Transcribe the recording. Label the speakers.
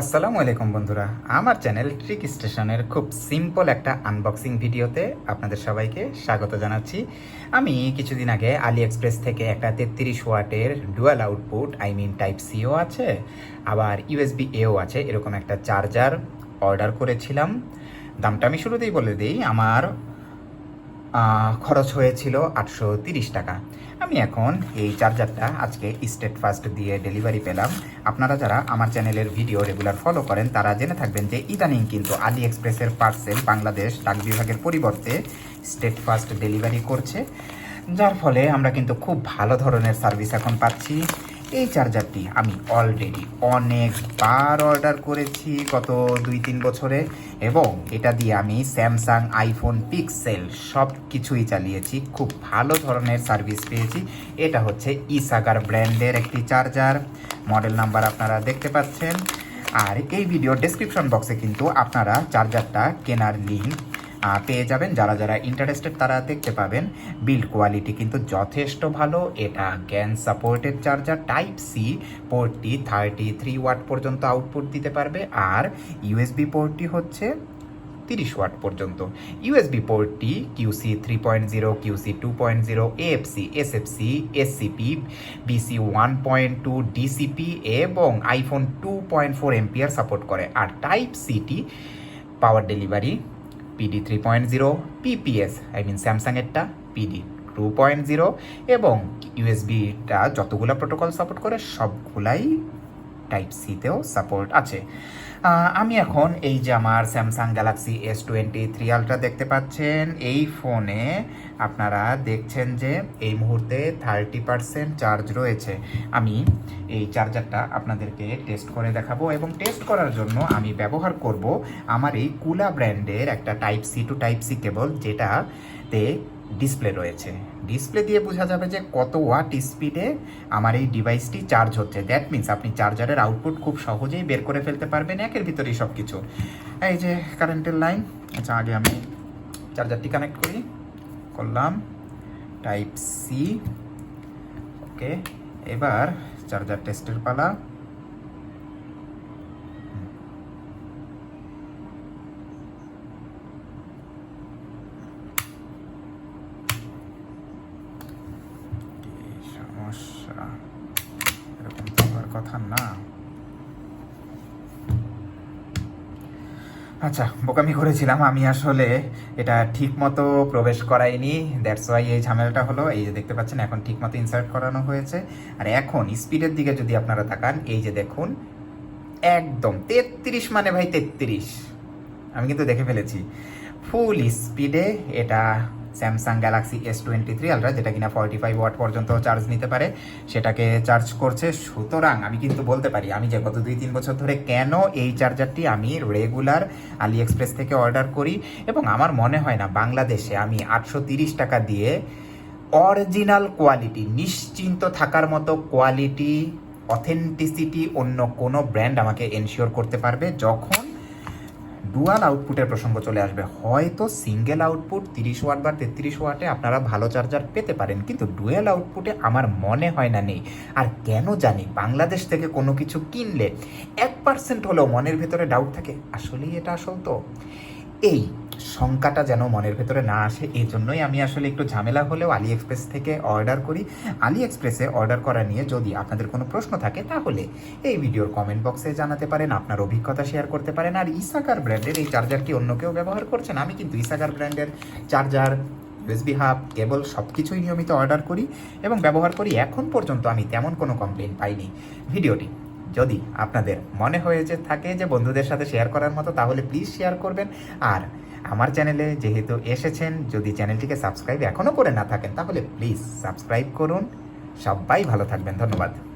Speaker 1: আসসালামু আলাইকুম বন্ধুরা। আমার চ্যানেল ট্রিক স্টেশনের খুব সিম্পল একটা আনবক্সিং ভিডিওতে আপনাদের সবাইকে স্বাগত জানাচ্ছি। আমি কিছুদিন আগে আলি এক্সপ্রেস থেকে একটা তেত্রিশ ওয়াটের dual output I mean type CO আছে, আবার ইউএসবি এও আছে, এরকম একটা চার্জার অর্ডার করেছিলাম। দামটা আমি শুরুতেই বলে দিই, আমার খরচ হয়েছিল আটশো টাকা। আমি এখন এই চার্জারটা আজকে স্টেট ফাস্ট দিয়ে ডেলিভারি পেলাম। আপনারা যারা আমার চ্যানেলের ভিডিও রেগুলার ফলো করেন, তারা জেনে থাকবেন যে ইদানিং কিন্তু আলি এক্সপ্রেসের পার্সেল বাংলাদেশ ডাক বিভাগের পরিবর্তে স্টেট ফাস্ট ডেলিভারি করছে। যার ফলে আমরা কিন্তু খুব ভালো ধরনের সার্ভিস এখন পাচ্ছি। এই চার্জারটি আমি অলরেডি অনেকবার অর্ডার করেছি গত দুই তিন বছরে এবং এটা দিয়ে আমি স্যামসাং আইফোন পিক্সেল সব কিছুই চালিয়েছি। খুব ভালো ধরনের সার্ভিস পেয়েছি। এটা হচ্ছে ইসাগার ব্র্যান্ডের একটি চার্জার মডেল নাম্বার আপনারা দেখতে পাচ্ছেন। আর এই ভিডিও ডেসক্রিপশন বক্সে কিন্তু আপনারা চার্জারটা কেনার লিঙ্ক পেয়ে যাবেন। যারা যারা ইন্টারেস্টেড তারা দেখতে পাবেন। বিল্ড কোয়ালিটি কিন্তু যথেষ্ট ভালো। এটা GaN supported charger type C পোর্টটি থার্টি থ্রি ওয়াট পর্যন্ত আউটপুট দিতে পারবে। আর ইউএসবি পোর্টটি হচ্ছে তিরিশ ওয়াট পর্যন্ত। ইউএসবি পোর্টটি QC three point zero QC two point zero AFC SFC SCP BC one point two DCP এবং iPhone two point four MPR support করে। আর type city power delivery PD three point zero PPS I mean স্যামসাংয়েরটা PD two point zero এবং ইউএসবিটা যতগুলো protocol support করে, সবগুলাই type সিতেও support আছে। আমি এখন এই যে আমার Samsung Galaxy S twenty three ultra দেখতে পাচ্ছেন, এই ফোনে আপনারা দেখছেন যে এই মুহূর্তে থার্টি পার্সেন্ট চার্জ রয়েছে। আমি এই চার্জারটা আপনাদেরকে টেস্ট করে দেখাবো এবং টেস্ট করার জন্য আমি ব্যবহার করব আমার এই কুলা ব্র্যান্ডের একটা type C to type C cable যেটাতে ডিসপ্লে রয়েছে। ডিসপ্লে দিয়ে বোঝা যাবে যে কত ওয়াট স্পিডে আমার এই ডিভাইসটি চার্জ হচ্ছে। দ্যাট মিন্স আপনি চার্জারের আউটপুট খুব সহজেই বের করে ফেলতে পারবেন, একের ভিতরেই সব কিছু এই যে কারেন্টের লাইন আচ্ছা আগে আমি চার্জারটি কানেক্ট করি। করলাম টাইপ সি ওকে এবার চার্জার টেস্টের পালা। সমস্যা। এরকম তো হওয়ার কথা না। আচ্ছা বোকামি করেছিলাম। আমি আসলে এটা ঠিক মতো প্রবেশ করাইনি। দ্যাটস ওয়াই এই ঝামেলাটা হলো। এই যে দেখতে পাচ্ছেন, এখন ঠিক মতো ইনসার্ট করানো হয়েছে। আর এখন স্পিডের দিকে যদি আপনারা তাকান, এই যে দেখুন, একদম তেত্রিশ মানে ভাই তেত্রিশ। আমি কিন্তু দেখে ফেলেছি। ফুল স্পিডে এটা Samsung Galaxy S twenty three Ultra যেটা কিনা ফর্টি ফাইভ ওয়াট পর্যন্ত চার্জ নিতে পারে, সেটাকে চার্জ করছে। সুতরাং আমি কিন্তু বলতে পারি, আমি যে গত দুই তিন বছর ধরে কেন এই চার্জারটি আমি রেগুলার আলি এক্সপ্রেস থেকে অর্ডার করি? এবং আমার মনে হয় না, বাংলাদেশে আমি আটশো তিরিশ টাকা দিয়ে অরিজিনাল কোয়ালিটি নিশ্চিন্ত থাকার মতো কোয়ালিটি অথেন্টিসিটি অন্য কোনো ব্র্যান্ড আমাকে এনশিওর করতে পারবে যখন ডুয়াল আউটপুটের প্রসঙ্গ চলে আসবে। হয়তো সিঙ্গেল আউটপুট তিরিশ ওয়াট বা তেত্রিশ ওয়াটে আপনারা ভালো চার্জার পেতে পারেন, কিন্তু ডুয়েল আউটপুটে আমার মনে হয় না নেই। আর কেন জানি বাংলাদেশ থেকে কোনো কিছু কিনলে এক পার্সেন্ট হলেও মনের ভেতরে ডাউট থাকে, আসলেই এটা আসল তো? এই শঙ্কাটা যেন মনের ভেতরে না আসে, এই জন্যই আমি আসলে একটু ঝামেলা হলেও আলি এক্সপ্রেস থেকে অর্ডার করি। আলি এক্সপ্রেসে অর্ডার করা নিয়ে যদি আপনাদের কোনো প্রশ্ন থাকে, তাহলে এই ভিডিওর কমেন্ট বক্সে জানাতে পারেন, আপনার অভিজ্ঞতা শেয়ার করতে পারেন। আর ইসাকার ব্র্যান্ডের এই চার্জারটি অন্য কেউ ব্যবহার করছেন আমি কিন্তু ইসাকার ব্র্যান্ডের চার্জার ইউএসবি হাব কেবল সব কিছুই নিয়মিত অর্ডার করি এবং ব্যবহার করি। এখন পর্যন্ত আমি তেমন কোনো কমপ্লেন পাইনি। ভিডিওটি যদি আপনাদের মনে হয়েছে থাকে যে বন্ধুদের সাথে শেয়ার করার মতো, তাহলে প্লিজ শেয়ার করবেন। আর আমার চ্যানেলে যেহেতু এসেছেন, যদি চ্যানেলটিকে সাবস্ক্রাইব এখনও করে না থাকেন, তাহলে প্লিজ সাবস্ক্রাইব করুন। সবাই ভালো থাকবেন, ধন্যবাদ।